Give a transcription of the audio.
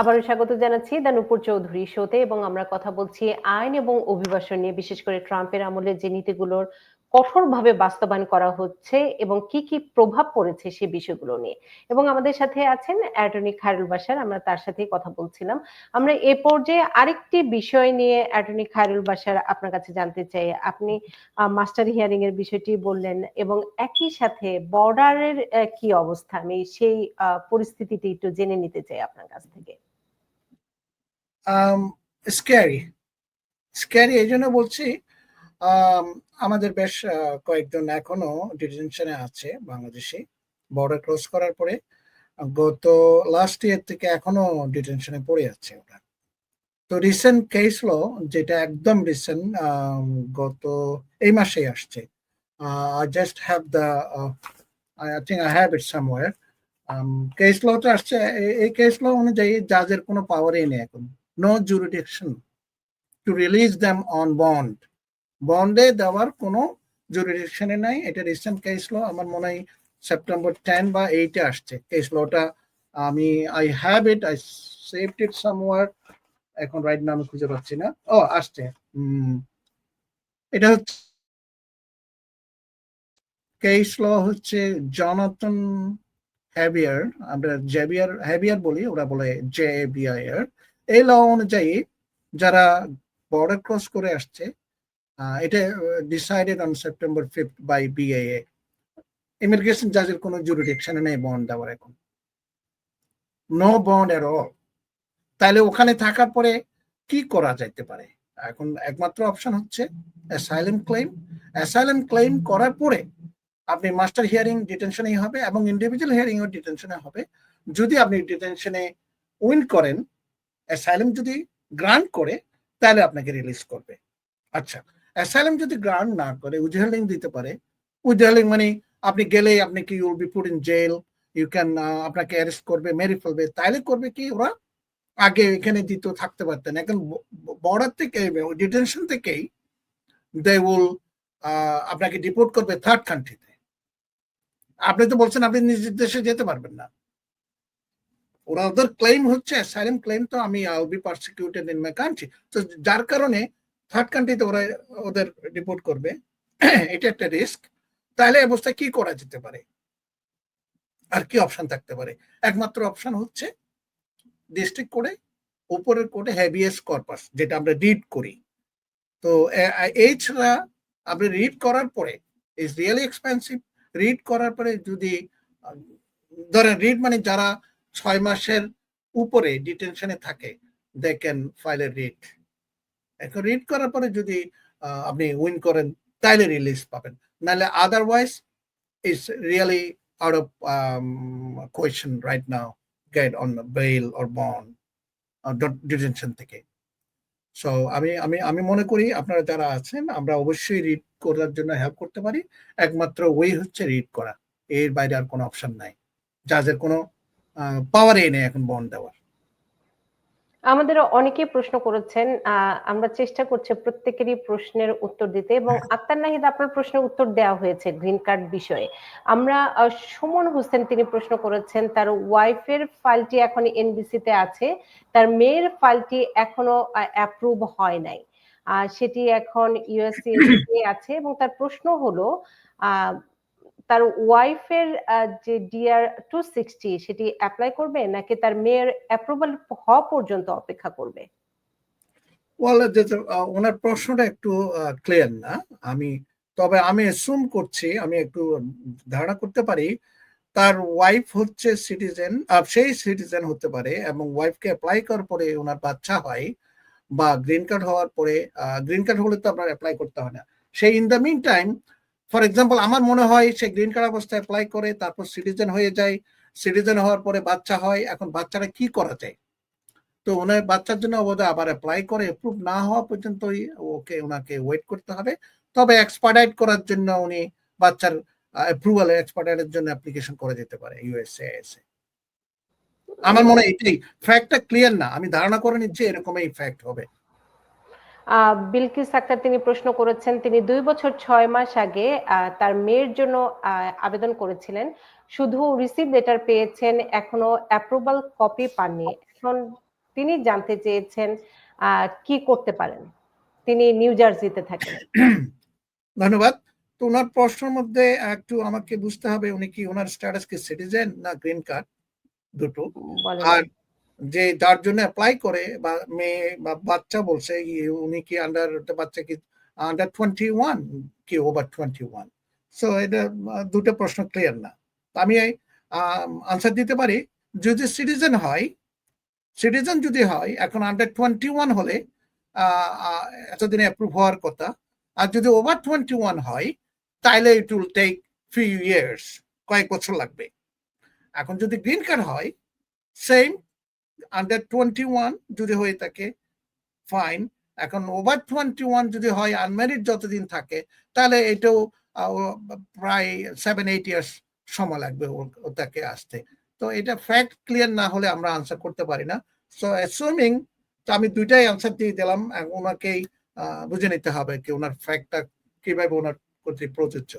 আবারও স্বাগত জানাচ্ছি দ্য নূপুর চৌধুরী শোতে এবং আমরা কথা বলছি আইন এবং অভিবাসন নিয়ে, বিশেষ করে ট্রাম্পের আমলে যে নীতিগুলোর কঠোরভাবে বাস্তবায়ন করা হচ্ছে এবং কি কি প্রভাব পড়েছে সে বিষয়গুলো নিয়ে। এবং আমাদের সাথে আছেন অ্যাটর্নি খায়রুল বাসার আমরা তার সাথে কথা বলছিলাম। আমরা এ পর্যায়ে আরেকটি বিষয় নিয়ে অ্যাটর্নি খায়রুল বাসার আপনার কাছে জানতে চাই। আপনি মাস্টার হিয়ারিং এর বিষয়টি বললেন এবং একই সাথে বর্ডারের কি অবস্থা? আমি সেই পরিস্থিতিটি একটু জেনে নিতে চাই আপনার কাছ থেকে। স্ক্যারি স্ক্যারি এই জন্য বলছি um, আমাদের বেশ কয়েকজন এখনও ডিটেনশনে আছে বাংলাদেশে। বর্ডার ক্রস করার পরে গত লাস্ট ইয়ার থেকে এখনও ডিটেনশনে পড়ে আছে ওরা। তো রিসেন্ট কেস ল যেটা একদম রিসেন্ট গত এই মাসেই আসছে। I just have the I think I have it somewhere case লটা আসছে এই কেস ল অনুযায়ী জাজের কোনো পাওয়ারই নেই এখন। No jurisdiction to release them on bond বন্ডে দেওয়ার কোনো জুরিডিকশনে নাই। এটা রিসেন্ট কেস ল আমার মনে হয় সেপ্টেম্বর টেন বা এইটে আসছে। কেস লটা আমি I have it I saved it somewhere এখন রাইট নাম খুঁজে পাচ্ছি না। ও, আসছে। এটা হচ্ছে কেস ল হচ্ছে জনাতন হ্যাভিয়ার আমরা জেভিয়ার হ্যাভিয়ার বলি, ওরা বলে জে বিআইআর এই ল অনুযায়ী যারা বর্ডার ক্রস করে আসছে এটা decided on September fifth by B A A immigration জাজের কোনো জুরিডিকশনে নেই বন্ড দেওয়ার এখন। নো বন্ড এর অল তাহলে ওখানে থাকার পরে কি করা যাইতে পারে? এখন একমাত্র অপশন হচ্ছে অ্যাসাইলেম ক্লেম অ্যাসাইলেম ক্লেম করার পরে আপনি মাস্টার হিয়ারিং ডিটেনশনেই হবে এবং ইন্ডিভিজুয়াল হিয়ারিং ও ডিটেনশনে হবে। যদি আপনি ডিটেনশনে উইন করেন অ্যাসাইলেম যদি গ্রান্ট করে, তাহলে আপনাকে রিলিজ করবে। আচ্ছা অ্যাসাইলাম যদি গ্রান্ট না করে উইথহেল্ডিং দিতে পারে। উইথহেল্ডিং মানে আপনি গেলে আপনি কি you'll be put in jail you can আপনাকে অ্যারেস্ট করবে, মেরে ফেলবে। তাইলে করবে কি ওরা? আগে এখানে দিত, থাকতে পারতেন। এখন বর্ডার থেকে ডিটেনশন থেকেই দে উইল আপনাকে ডিপোর্ট করবে থার্ড কান্ট্রিতে আপনি তো বলছেন আপনি নিজ দেশে যেতে পারবেন না। ওরা ওদের ক্লেম হচ্ছে অ্যাসাইলাম ক্লেম তো আমি I be persecuted in my country তো যার কারণে থার্ড কান্ট্রিতে ওরা, ওদের রিপোর্ট করবে। এটা একটা রিস্ক তাহলে অবস্থায় কি করা যেতে পারে? আর কি অপশন থাকতে পারে? একমাত্র অপশন হচ্ছে ডিস্ট্রিক্ট কোর্টে উপরের কোর্টে হ্যাভিয়াস কর্পাস যেটা আমরা রিড করি। তো এই ছাড়া আপনি রিড করার পরে ইজ রিয়েলি এক্সপেন্সিভ রিড করার পরে যদি, ধরেন রিড মানে যারা ছয় মাসের উপরে ডিটেনশনে থাকে they can file a read এখন রিড করার পরে যদি আপনি উইন করেন, তাইলে রিলিজ পাবেন। নাহলে otherwise is really out of question right now get on bail or bond detention থেকে। সো আমি আমি আমি মনে করি আপনারা যারা আছেন, আমরা অবশ্যই রিড করার জন্য হেল্প করতে পারি। একমাত্র ওই হচ্ছে রিড করা। এর বাইরে আর কোনো অপশন নাই। জাজের কোনো পাওয়ারই নেই এখন বন্ড দেওয়ার। আমাদের অনেকে প্রশ্ন করেছেন আমরা চেষ্টা করছি প্রত্যেকেরই প্রশ্নের উত্তর দিতে এবং হ্যাঁ। আক্তার নাহিদ আপনার প্রশ্নের উত্তর দেওয়া হয়েছে গ্রিন কার্ড বিষয়ে। আমরা সুমন হোসেন তিনি প্রশ্ন করেছেন তার ওয়াইফের ফাইলটি এখন এনবিসিতে আছে তার মেয়ের ফাইলটি এখনও অ্যাপ্রুভ হয় নাই। সেটি এখন ইউএসসি আছে এবং তার প্রশ্ন হলো তার ওয়াইফের যে ডিআর টু সিক্সটি সেটি অ্যাপ্লাই করবে নাকি তার মেয়ের অ্যাপ্রুভাল হওয়া পর্যন্ত অপেক্ষা করবে? ওয়াল ওনার প্রশ্নটা একটু ক্লিয়ার না। আমি, তবে আমি অ্যাসুম করছি, আমি একটু ধারণা করতে পারি, তার ওয়াইফ হচ্ছে সিটিজেন সেই সিটিজেন হতে পারে এবং ওয়াইফকে অ্যাপ্লাই করার পরে ওনার বাচ্চা হয় বা গ্রিন কার্ড হওয়ার পরে গ্রিন কার্ড হলে তো আপনার অ্যাপ্লাই করতে হয় না। সেই in the mean time for example আমার মনে হয় সে গ্রিন কার্ড অবস্থায় অ্যাপ্লাই করে, তারপর সিটিজেন হয়ে যায় সিটিজেন হওয়ার পরে বাচ্চা হয়, এখন বাচ্চারা কি করা যায়? তো ওনার বাচ্চার জন্য বোধ আবার অ্যাপ্লাই করে অ্যাপ্রুভ না হওয়া পর্যন্তই ওকে, ওনাকে ওয়েট করতে হবে। তবে এক্সপার্টাইট করার জন্য উনি বাচ্চার অ্যাপ্রুভাল এক্সপার্টাইটের জন্য অ্যাপ্লিকেশন করে যেতে পারে ইউএসএ এসে। আমার মনে হয় এটাই। ফ্যাক্টটা ক্লিয়ার না। আমি ধারণা করে নিচ্ছি এরকম এই ফ্যাক্ট হবে। বিলকিস আক্তার তিনি প্রশ্ন করেছেন তিনি দুই বছর ছয় মাস আগে তার মেয়ের জন্য আবেদন করেছিলেন। শুধু রিসিভ লেটার পেয়েছেন এখনও অ্যাপ্রুভাল কপি পাননি। এখন তিনি জানতে চেয়েছেন আহ, কি করতে পারেন। তিনি নিউ জার্সিতে থাকেন। ধন্যবাদ। তো ওনার প্রশ্নের মধ্যে একটু আমাকে বুঝতে হবে উনি কি ওনার স্ট্যাটাস কি সিটিজেন না গ্রিন কার্ড দুটো। আর যে যার জন্য অ্যাপ্লাই করে বা মেয়ে বা বাচ্চা বলছে উনি কি আন্ডার বাচ্চা কি আন্ডার টোয়েন্টি ওয়ান কি ওভার টোয়েন্টি ওয়ান সো এটা দুটো প্রশ্ন ক্লিয়ার না। আমি আনসার দিতে পারি, যদি সিটিজেন হয় সিটিজেন যদি হয়, এখন আন্ডার টোয়েন্টি ওয়ান হলে এতদিনে অ্যাপ্রুভ হওয়ার কথা। আর যদি ওভার টোয়েন্টি ওয়ান হয় তাহলে it will take few years কয়েক বছর লাগবে। এখন যদি গ্রিন কার্ড হয় সেম আন্ডার টোয়েন্টি ওয়ান যদি হয়ে থাকে ফাইন এখন ওভার টোয়েন্টি ওয়ান যদি হয় আনম্যারিড যতদিন থাকে, তাহলে এটাও প্রায় সেভেন এইট ইয়ার্স সময় লাগবে ওর- ওটাকে আসতে। তো এটা ফ্যাক্ট ক্লিয়ার না হলে আমরা আনসার করতে পারি না। সো অ্যাসুমিং তো আমি দুইটাই আনসার দিয়ে দিলাম ওনাকেই বুঝে নিতে হবে কি ওনার ফ্যাক্টটা কীভাবে ওনার প্রতি প্রযোজ্য।